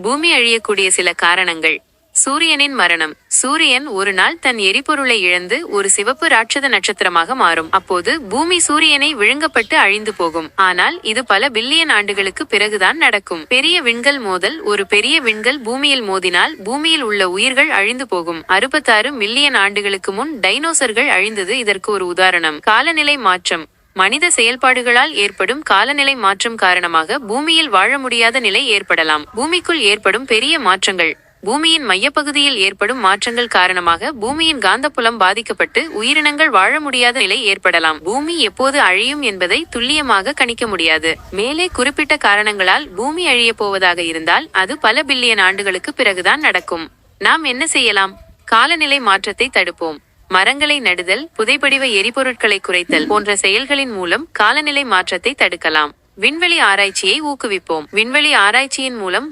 பூமி அழியக்கூடிய சில காரணங்கள். சூரியனின் மரணம். சூரியன் ஒரு நாள் தன் எரிபொருளை இழந்து ஒரு சிவப்பு ராட்சத நட்சத்திரமாக மாறும். அப்போது பூமி சூரியனை விழுங்கப்பட்டு அழிந்து போகும். ஆனால் இது பல பில்லியன் ஆண்டுகளுக்கு பிறகுதான் நடக்கும். பெரிய விண்கல் மோதல் ஒரு பெரிய விண்கல் பூமியில் மோதினால் பூமியில் உள்ள உயிர்கள் அழிந்து போகும். அறுபத்தாறு மில்லியன் ஆண்டுகளுக்கு முன் டைனோசர்கள் அழிந்தது இதற்கு ஒரு உதாரணம். காலநிலை மாற்றம். மனித செயல்பாடுகளால் ஏற்படும் காலநிலை மாற்றம் காரணமாக பூமியில் வாழ முடியாத நிலை ஏற்படலாம். பூமிக்குள் ஏற்படும் பெரிய மாற்றங்கள். பூமியின் மையப்பகுதியில் ஏற்படும் மாற்றங்கள் காரணமாக பூமியின் காந்தப்புலம் பாதிக்கப்பட்டு உயிரினங்கள் வாழ முடியாத நிலை ஏற்படலாம். பூமி எப்போது அழியும் என்பதை துல்லியமாக கணிக்க முடியாது. மேலே குறிப்பிட்ட காரணங்களால் பூமி அழியப் போவதாக இருந்தால் அது பல பில்லியன் ஆண்டுகளுக்கு பிறகுதான் நடக்கும். நாம் என்ன செய்யலாம்? காலநிலை மாற்றத்தை தடுப்போம். மரங்களை நடுதல் புதைப்படிவ எரிபொருட்களை குறைத்தல் போன்ற செயல்களின் மூலம் காலநிலை மாற்றத்தை தடுக்கலாம். விண்வெளி ஆராய்ச்சியை ஊக்குவிப்போம். விண்வெளி ஆராய்ச்சியின் மூலம்